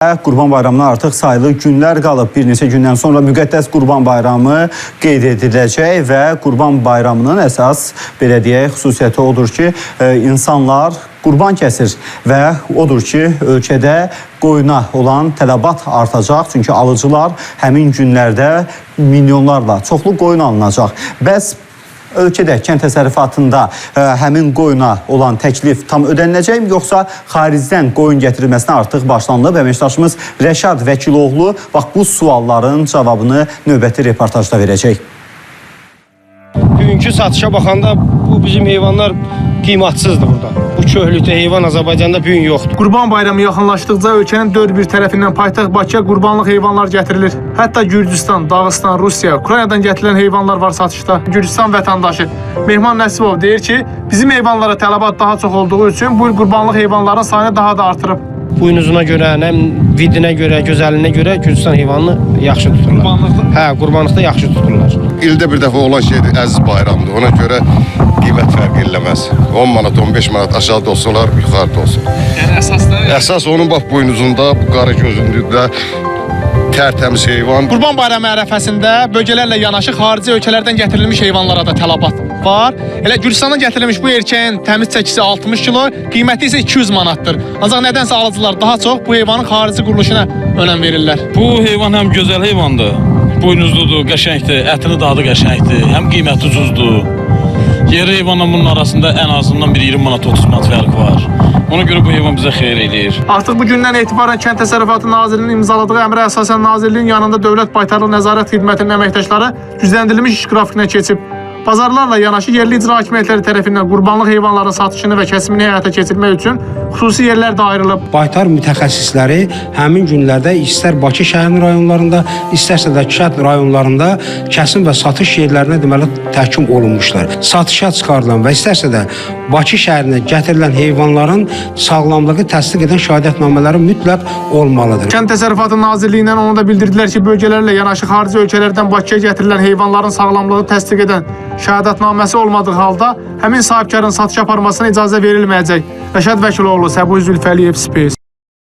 Qurban Bayramına artıq sayılı günlər qalıb. Bir neçə gündən sonra müqəddəs Qurban Bayramı qeyd ediləcək və Qurban Bayramının əsas belə deyək xüsusiyyəti odur ki, e, insanlar qurban kəsir və odur ki, ölkədə qoyuna olan tələbat artacaq. Çünki alıcılar həmin günlərdə milyonlarla çoxlu qoyun alınacaq. Bəs ölkədə kənd təsərrüfatında ə, həmin qoyuna olan təklif tam ödəniləcəkmi yoxsa xaricdən qoyun gətirilməsinə artıq başlanılıb? Əməkdaşımız Rəşad Vəkiloğlu bax bu sualların cavabını növbəti reportajda verəcək. Bugünkü satışa baxanda bu bizim heyvanlar qiymətsizdir burada. Bu köhlükdə heyvan Azərbaycanda bu gün yoxdur. Qurban bayramı yaxınlaşdıqca ölkənin dörd bir tərəfindən paytaxt Bakıya qurbanlıq heyvanlar gətirilir. Hətta Gürcüstan, Dağıstan, Rusiya, Ukraynadan gətirilən heyvanlar var satışda. Gürcüstan vətəndaşı Mehman Nəsibov deyir ki, bizim heyvanlara tələbat daha çox olduğu üçün bu il qurbanlıq heyvanların sayını daha da artırıb. Buynuzuna görə, nə vidinə görə, gözəlliyinə görə Gürcüstan heyvanını yaxşı tuturlar. Qurbanlıqda? Hə, qurbanlıqda yaxşı tuturlar. İldə bir dəfə olan şeydir, əziz bayramdır. Ona görə qiymət fərqi eləməz. 10 manat, 15 manat aşağıda olsalar, yuxarıda olsun. Yəni əsasda Əsas onun bax buynuzunda, bu qara gözündə tərtəmiz heyvan. Qurban bayramı ərəfəsində bölgələrlə yanaşı xarici ölkələrdən gətirilmiş heyvanlara da tələbat var. Elə Gürcüstandan gətirilmiş bu erkəyin təmiz çəkisi 60 kilo, qiyməti isə 200 manatdır. Ancaq nədənsə alıcılar daha çox bu heyvanın xarici quruluşuna önəm verirlər. Bu heyvan həm gözəl heyvandır, buynuzludur, qəşəngdir, ətinin dadı qəşəngdir, həm qiyməti ucuzdur. Yerli heyvanla bunun arasında ən azından bir 20 manat 30 manat fərq var. Ona görə bu heyvan bizə xeyir eləyir. Artıq bu gündən etibarən Kənd Təsərrüfatı Nazirliyinin imzaladığı əmrə əsasən Nazirliyin yanında Dövlət Baytarlıq Nəzarət Xidmətinin əməkdaşları gücləndirilmiş iş qrafikinə keçib. Bazarlarla yanaşı yerli icra hakimiyyətləri tərəfindən qurbanlıq heyvanların satışını və kəsimini həyata keçirmək üçün xüsusi yerlər də ayrılıb. Baytar mütəxəssisləri həmin günlərdə istər Bakı şəhərinin rayonlarında, istərsə də kənd rayonlarında kəsim və satış yerlərinə deməli təhkim olunmuşlar. Satışa çıxarılan və istərsə də Bakı şəhərinə gətirilən heyvanların sağlamlığı təsdiq edən şahadətnamələri mütləq olmalıdır. Kənd Təsərrüfatı Nazirliyindən onu da bildirdilər ki, bölgələrlə yanaşı xarici ölkələrdən Bakıya gətirilən heyvanların sağlamlığı təsdiq edən şəhadətnaməsi olmadığı halda həmin sahibkarın satış aparmasına icazə verilməyəcək. Rəşad Vəkiloğlu, Səbuhi Zülfəliyev, Space.